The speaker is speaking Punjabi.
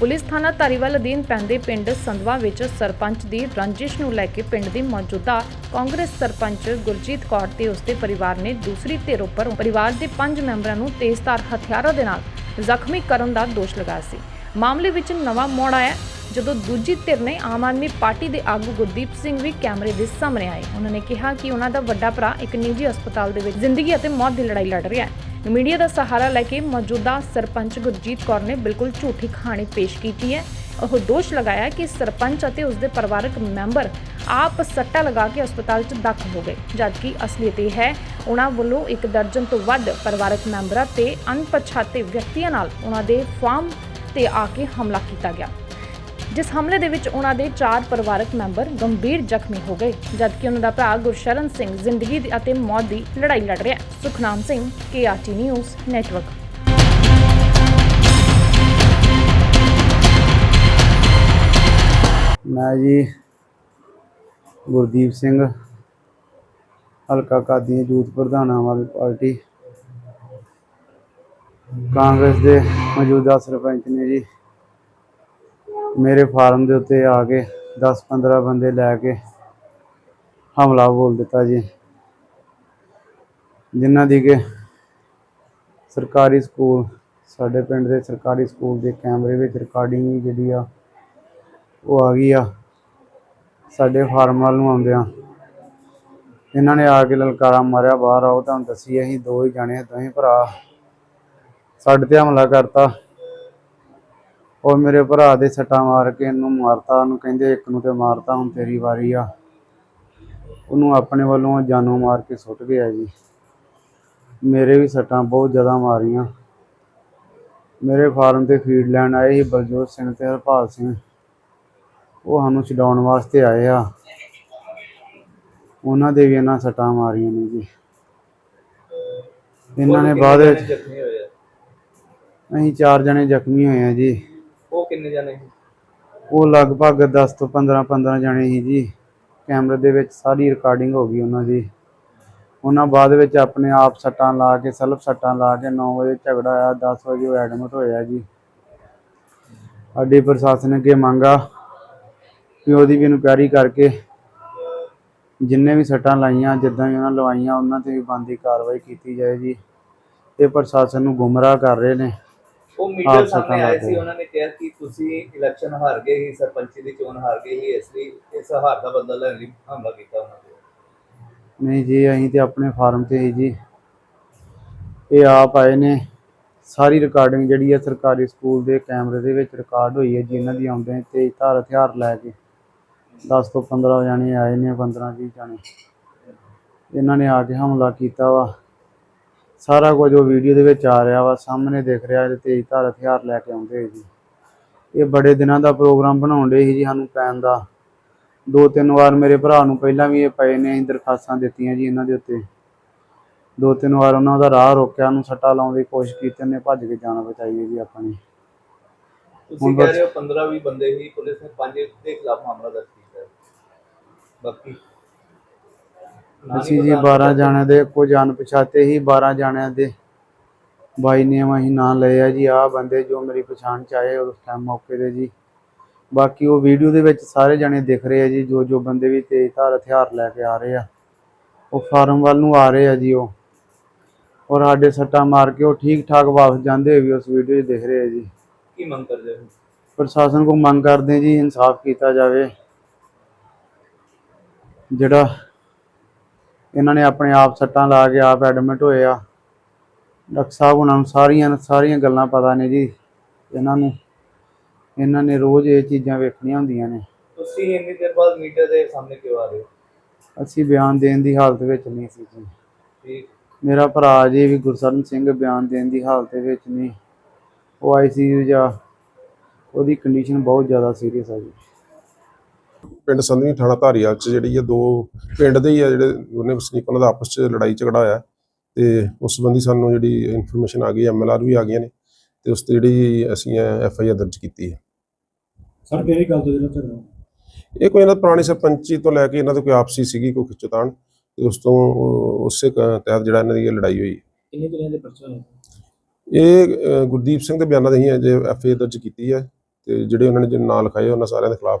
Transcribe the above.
ਪੁਲਿਸ ਥਾਣਾ ਧਾਰੀਵਾਲ ਅਧੀਨ ਪੈਂਦੇ ਪਿੰਡ ਸੰਧਵਾ ਵਿੱਚ ਸਰਪੰਚ ਦੀ ਰੰਜਿਸ਼ ਨੂੰ ਲੈ ਕੇ ਪਿੰਡ ਦੀ ਮੌਜੂਦਾ ਕਾਂਗਰਸ ਸਰਪੰਚ ਗੁਰਜੀਤ ਕੌਰ ਤੇ ਉਸਦੇ ਪਰਿਵਾਰ ਨੇ ਦੂਸਰੀ ਧਿਰ ਉੱਪਰ ਪਰਿਵਾਰ ਦੇ ਪੰਜ ਮੈਂਬਰਾਂ ਨੂੰ ਤੇਜ਼ਧਾਰ ਹਥਿਆਰਾਂ ਦੇ ਨਾਲ ਜ਼ਖਮੀ ਕਰਨ ਦਾ ਦੋਸ਼ ਲਗਾਇਆ ਸੀ। ਮਾਮਲੇ ਵਿੱਚ ਨਵਾਂ ਮੋੜ ਆਇਆ, ਜਦੋਂ ਦੂਜੀ ਧਿਰ ਨੇ ਆਮ ਆਦਮੀ ਪਾਰਟੀ ਦੇ ਆਗੂ ਗੁਰਦੀਪ ਸਿੰਘ ਵੀ ਕੈਮਰੇ ਦੇ ਸਾਹਮਣੇ ਆਏ। ਉਹਨਾਂ ਨੇ ਕਿਹਾ ਕਿ ਉਹਨਾਂ ਦਾ ਵੱਡਾ ਭਰਾ ਇੱਕ ਨਿੱਜੀ ਹਸਪਤਾਲ ਦੇ ਵਿੱਚ ਜ਼ਿੰਦਗੀ ਅਤੇ ਮੌਤ ਦੀ ਲੜਾਈ ਲੜ ਰਿਹਾ ਹੈ। ਮੀਡੀਆ ਦਾ ਸਹਾਰਾ ਲੈ ਕੇ ਮੌਜੂਦਾ ਸਰਪੰਚ ਗੁਰਜੀਤ ਕੌਰ ਨੇ ਬਿਲਕੁਲ ਝੂਠੀ ਕਹਾਣੀ ਪੇਸ਼ ਕੀਤੀ ਹੈ। ਉਹ ਦੋਸ਼ ਲਗਾਇਆ ਕਿ ਸਰਪੰਚ ਅਤੇ ਉਸਦੇ ਪਰਿਵਾਰਕ ਮੈਂਬਰ ਆਪ ਸੱਟਾ ਲਗਾ ਕੇ ਹਸਪਤਾਲ 'ਚ ਦਾਖਲ ਹੋ ਗਏ। ਜਦਕਿ ਅਸਲੀਅਤ ਇਹ ਹੈ ਉਹਨਾਂ ਵੱਲੋਂ ਇੱਕ ਦਰਜਨ ਤੋਂ ਵੱਧ ਪਰਿਵਾਰਕ ਮੈਂਬਰਾਂ ਤੇ ਅਣਪਛਾਤੇ ਵਿਅਕਤੀਆਂ ਨਾਲ ਉਹਨਾਂ ਦੇ ਫਾਰਮ ਤੇ ਆ ਕੇ ਹਮਲਾ ਕੀਤਾ ਗਿਆ। ਜਿਸ ਹਮਲੇ ਦੇ ਵਿੱਚ ਉਹਨਾਂ ਦੇ ਚਾਰ ਪਰਿਵਾਰਕ ਮੈਂਬਰ ਗੰਭੀਰ ਜ਼ਖਮੀ ਹੋ ਗਏ, ਜਦਕਿ ਉਹਨਾਂ ਦਾ ਭਰਾ ਗੁਰਸ਼ਰਨ ਸਿੰਘ ਜ਼ਿੰਦਗੀ ਅਤੇ ਮੌਤ ਦੀ ਲੜਾਈ ਲੜ ਰਿਹਾ ਹੈ। Sukhnam Singh KRT news network ਮੈਂ ਜੀ ਗੁਰਦੀਪ ਸਿੰਘ, ਹਲਕਾ ਕਾਦੀਆਂ ਯੂਥ ਪ੍ਰਧਾਨ ਆਮ ਆਦਮੀ ਪਾਰਟੀ। ਕਾਂਗਰਸ ਦੇ ਮੌਜੂਦਾ ਸਰਪੰਚ ਨੇ ਜੀ ਮੇਰੇ ਫਾਰਮ ਦੇ ਉੱਤੇ ਆ ਕੇ 10-15 ਬੰਦੇ ਲੈ ਕੇ ਹਮਲਾ ਬੋਲ ਦਿੱਤਾ ਜੀ। ਜਿਨ੍ਹਾਂ ਦੀ ਕਿ ਸਰਕਾਰੀ ਸਕੂਲ ਸਾਡੇ ਪਿੰਡ ਦੇ ਸਰਕਾਰੀ ਸਕੂਲ ਦੇ ਕੈਮਰੇ ਵਿੱਚ ਰਿਕਾਰਡਿੰਗ ਜਿਹੜੀ ਆ ਉਹ ਆ ਗਈ ਆ। ਸਾਡੇ ਫਾਰਮ ਵੱਲ ਨੂੰ ਆਉਂਦਿਆਂ ਇਹਨਾਂ ਨੇ ਆ ਕੇ ਲਲਕਾਰਾ ਮਾਰਿਆ ਬਾਹਰ ਆਓ ਤੁਹਾਨੂੰ ਦੱਸੀ ਅਸੀਂ ਦੋ ਹੀ ਜਾਣੇ ਆ, ਦੋਵੇਂ ਭਰਾ। ਸਾਡੇ ਤੇ ਹਮਲਾ ਕਰਤਾ। ਉਹ ਮੇਰੇ ਭਰਾ ਦੇ ਸੱਟਾਂ ਮਾਰ ਕੇ ਇਹਨੂੰ ਮਾਰਤਾ ਉਹਨੂੰ ਕਹਿੰਦੇ ਇੱਕ ਨੂੰ ਤੇ ਮਾਰਤਾ ਹੁਣ ਤੇਰੀ ਵਾਰੀ ਆ। ਉਹਨੂੰ ਆਪਣੇ ਵੱਲੋਂ ਜਾਨੋਂ ਮਾਰ ਕੇ ਸੁੱਟ ਗਿਆ ਜੀ। ਮੇਰੇ ਵੀ ਸੱਟਾਂ ਬਹੁਤ ਜ਼ਿਆਦਾ ਮਾਰੀਆਂ। ਮੇਰੇ ਫਾਰਮ ਤੇ ਫੀਡ ਲੈਣ ਆਏ ਸੀ ਬਲਜੋਤ ਸਿੰਘ ਤੇ ਹਰਪਾਲ ਸਿੰਘ। ਉਹ ਸਾਨੂੰ ਛਡਾਉਣ ਵਾਸਤੇ ਆਏ ਆ। ਉਹਨਾਂ ਦੇ ਵੀ ਇਹਨਾਂ ਸੱਟਾਂ ਮਾਰੀਆਂ ਨੇ ਜੀ। ਇਹਨਾਂ ਨੇ ਬਾਅਦ ਵਿੱਚ? ਅਸੀਂ ਚਾਰ ਜਣੇ ਜ਼ਖਮੀ ਹੋਏ ਆ ਜੀ। ਕਿੰਨੇ ਜਾਣੇ ਸੀ? ਉਹ ਲਗਭਗ 10 ਤੋਂ 15 15 ਜਣੇ ਸੀ ਜੀ। ਕੈਮਰੇ ਦੇ ਵਿੱਚ ਸਾਰੀ ਰਿਕਾਰਡਿੰਗ ਹੋ ਗਈ ਉਹਨਾਂ ਦੀ। ਉਹਨਾਂ ਬਾਅਦ ਵਿੱਚ ਆਪਣੇ ਆਪ ਸੱਟਾਂ ਲਾ ਕੇ ਸੈਲਫ ਸੱਟਾਂ ਲਾ ਕੇ 9 ਵਜੇ ਝਗੜਾ ਆਇਆ 10 ਵਜੇ ਉਹ ਐਡਮਿਟ ਹੋਇਆ ਜੀ। ਸਾਡੀ ਪ੍ਰਸ਼ਾਸਨ ਅੱਗੇ ਮੰਗਾ ਵੀ ਉਹਦੀ ਵੀ ਇਨਕੁਆਇਰੀ ਕਰਕੇ ਜਿੰਨੇ ਵੀ ਸੱਟਾਂ ਲਾਈਆਂ, ਜਿੱਦਾਂ ਵੀ ਉਹਨਾਂ ਲਵਾਈਆਂ, ਉਹਨਾਂ ਤੇ ਵੀ ਬਣਦੀ ਕਾਰਵਾਈ ਕੀਤੀ ਜਾਏ ਜੀ। ਇਹ ਪ੍ਰਸ਼ਾਸਨ ਨੂੰ ਗੁੰਮਰਾਹ ਕਰ ਰਹੇ ਨੇ। ਉਹ ਮੀਡੀਆ ਆਪ ਸਾਹਮਣੇ ਆਏ ਸੀ। ਉਹਨਾਂ ਨੇ ਕਿਹਾ ਕਿ ਤੁਸੀਂ ਇਲੈਕਸ਼ਨ ਹਾਰ ਗਏ ਸੀ ਸਰਪੰਚੀ ਦੀ ਚੋਣ ਹਾਰ ਗਏ ਸੀ ਇਸ ਲਈ ਇਸ ਹਾਰ ਦਾ ਬਦਲਾ ਲੈਣ ਲਈ ਹਮਲਾ ਕੀਤਾ ਉਹਨਾਂ ਤੇ ਨਹੀਂ ਜੀ ਅਸੀਂ ਤੇ ਆਪਣੇ ਫਾਰਮ ਤੇ ਹੀ ਜੀ। ਇਹ ਆਪ ਆਏ ਨੇ। ਸਾਰੀ ਰਿਕਾਰਡਿੰਗ ਜਿਹੜੀ ਹੈ ਸਰਕਾਰੀ ਸਕੂਲ ਦੇ ਕੈਮਰੇ ਦੇ ਵਿੱਚ ਰਿਕਾਰਡ ਹੋਈ ਹੈ ਜੀ ਇਹਨਾਂ ਦੀ ਆਉਂਦੇ ਤੇ ਧਾਰ ਹਥਿਆਰ ਲੈ ਕੇ। 10 ਤੋਂ 15 ਜਾਣੇ ਆਏ ਨੇ 15 20 ਜਾਣੇ। ਇਹਨਾਂ ਨੇ ਆ ਕੇ ਹਮਲਾ ਕੀਤਾ ਵਾ। ਸਾਰਾ ਕੁਝ ਉਹ ਵੀਡੀਓ ਦੇ ਵਿੱਚ ਆ ਰਿਹਾ ਵਾ, ਸਾਹਮਣੇ ਦਿਖ ਰਿਹਾ ਤੇ ਤੇਜ਼ ਧਾਰ ਹਥਿਆਰ ਲੈ ਕੇ ਆਉਂਦੇ ਜੀ ਇਹ ਬੜੇ ਦਿਨਾਂ ਦਾ ਪ੍ਰੋਗਰਾਮ ਬਣਾਉਣ ਦੇ ਸੀ ਜੀ ਸਾਨੂੰ ਪੈਣ ਦਾ। ਦੋ ਤਿੰਨ ਵਾਰ ਮੇਰੇ ਭਰਾ ਨੂੰ ਪਹਿਲਾਂ ਵੀ ਇਹ ਪਏ ਨੇ ਦਰਖਾਸਤਾਂ ਦਿੱਤੀਆਂ ਜੀ ਇਹਨਾਂ ਦੇ ਉੱਤੇ। ਦੋ ਤਿੰਨ ਵਾਰ ਉਹਨਾਂ ਦਾ ਰਾਹ ਰੋਕਿਆ, ਉਹਨੂੰ ਸੱਟਾ ਲਾਉਣ ਦੀ ਕੋਸ਼ਿਸ਼ ਕੀਤੀ, ਉਹਨੇ ਭੱਜ ਕੇ ਜਾਨ ਬਚਾਈ ਹੈ ਜੀ ਆਪਣੀ। ਤੁਸੀਂ ਕਹਿ ਰਹੇ ਹੋ 15 20 ਬੰਦੇ ਸੀ, ਪੁਲਿਸ ਨੇ ਪੰਜ ਦੇ ਖਿਲਾਫ ਮਾਮਲਾ ਦਰਜ ਕੀਤਾ ਬਾਕੀ ਅਸੀਂ ਜੀ 12 ਜਾਣਿਆਂ ਦੇ ਕੁਝ ਅਣਪਛਾਤੇ ਹੀ 12 ਜਾਣਿਆਂ ਦੇ। ਬਾਈ ਨੇ ਅਸੀਂ ਨਾਂ ਲਏ ਆ ਜੀ ਆਹ ਬੰਦੇ ਜੋ ਮੇਰੀ ਪਛਾਣ ਚ ਆਏ ਉਸ ਟਾਈਮ ਮੌਕੇ ਤੇ ਜੀ। ਬਾਕੀ ਉਹ ਵੀਡੀਓ ਦੇ ਵਿੱਚ ਸਾਰੇ ਜਾਣੇ ਦਿਖ ਰਹੇ ਆ ਜੀ ਜੋ ਜੋ ਬੰਦੇ ਵੀ ਤੇਜ਼ ਧਾਰ ਹਥਿਆਰ ਲੈ ਕੇ ਆ ਰਹੇ ਆ। ਉਹ ਫਾਰਮ ਵੱਲ ਨੂੰ ਆ ਰਹੇ ਆ ਜੀ ਉਹ। ਔਰ ਸਾਡੇ ਸੱਟਾਂ ਮਾਰ ਕੇ ਉਹ ਠੀਕ ਠਾਕ ਵਾਪਸ ਜਾਂਦੇ ਹੋਏ ਵੀ ਉਸ ਵੀਡੀਓ 'ਚ ਦਿਖ ਰਹੇ ਆ ਜੀ। ਕੀ ਮੰਗ ਕਰਦੇ ਹੋ? ਪ੍ਰਸ਼ਾਸਨ ਕੋ ਮੰਗ ਕਰਦੇ ਜੀ ਇਨਸਾਫ ਕੀਤਾ ਜਾਵੇ। ਜਿਹੜਾ ਇਹਨਾਂ ਨੇ ਆਪਣੇ ਆਪ ਸੱਟਾਂ ਲਾ ਕੇ ਆਪ ਐਡਮਿਟ ਹੋਏ ਆ। ਡਾਕਟਰ ਸਾਹਿਬ ਉਹਨਾਂ ਨੂੰ ਸਾਰੀਆਂ ਸਾਰੀਆਂ ਗੱਲਾਂ ਪਤਾ ਨੇ ਜੀ। ਇਹਨਾਂ ਨੂੰ ਇਹਨਾਂ ਨੇ ਰੋਜ਼ ਇਹ ਚੀਜ਼ਾਂ ਵੇਖਣੀਆਂ ਹੁੰਦੀਆਂ ਨੇ। ਤੁਸੀਂ ਇੰਨੀ ਦੇਰ ਬਾਅਦ ਮੀਡੀਆ ਦੇ ਸਾਹਮਣੇ ਕਿਉਂ ਆ ਰਹੇ ਹੋ? ਅਸੀਂ ਬਿਆਨ ਦੇਣ ਦੀ ਹਾਲਤ ਵਿੱਚ ਨਹੀਂ ਸੀ ਜੀ। ਠੀਕ। ਮੇਰਾ ਭਰਾ ਜੀ ਵੀ ਗੁਰਸਰਨ ਸਿੰਘ ਬਿਆਨ ਦੇਣ ਦੀ ਹਾਲਤ ਵਿੱਚ ਨਹੀਂ। ਉਹ ਆਈਸੀਯੂ ਜਾਂ ਉਹਦੀ ਕੰਡੀਸ਼ਨ ਬਹੁਤ ਜ਼ਿਆਦਾ ਸੀਰੀਅਸ ਆ ਜੀ। ਪਿੰਡ ਸੰਧਵੀ ਥਾਣਾ ਧਾਰੀਵਾਲ ਚ ਜਿਹੜੀ ਆ ਦੋ ਪਿੰਡ ਦੇ ਹੀ ਆ ਜਿਹੜੇ ਦੋਨੇ ਵਸਨੀਕ ਉਹਨਾਂ ਦਾ ਆਪਸ ਚ ਲੜਾਈ ਝਗੜਾ ਹੋਇਆ ਤੇ ਉਸ ਸੰਬੰਧੀ ਸਾਨੂੰ ਜਿਹੜੀ ਇਨਫੋਰਮੇਸ਼ਨ ਆ ਗਈ ਐਮਐਲਆਰ ਵੀ ਆ ਗਈਆਂ ਨੇ ਤੇ ਉਸ ਤੇ ਜਿਹੜੀ ਅਸੀਂ ਐਫਆਈਆਰ ਦਰਜ ਕੀਤੀ ਹੈ। ਸਰ ਕਿਹੜੀ ਗੱਲ ਤੋਂ ਜਿਹੜਾ ਝਗੜਾ? ਇਹ ਕੋਈ ਇਹਨਾਂ ਪੁਰਾਣੀ ਸਰਪੰਚੀ ਤੋਂ ਲੈ ਕੇ ਇਹਨਾਂ ਦੀ ਕੋਈ ਆਪਸੀ ਸੀਗੀ ਕੋਈ ਖਿੱਚੋਤਾਣ ਤੇ ਉਸ ਤੋਂ ਉਸੇ ਤਹਿਤ ਜਿਹੜਾ ਇਹਨਾਂ ਦੀ ਇਹ ਲੜਾਈ ਹੋਈ। ਕਿੰਨੇ ਦਿਨਾਂ ਦੇ ਪਰਚਾ ਹੋਇਆ? ਇਹ ਗੁਰਦੀਪ ਸਿੰਘ ਦੇ ਬਿਆਨਾਂ ਦੇ ਹੀ ਅਜੇ ਐਫਆਈਆਰ ਦਰਜ ਕੀਤੀ ਹੈ ਤੇ ਜਿਹੜੇ ਉਹਨਾਂ ਨੇ ਜਿਹਨਾਂ ਨਾਂ ਲਿਖਾਏ ਉਹਨਾਂ ਸਾਰਿਆਂ ਦੇ ਖਿਲਾਫ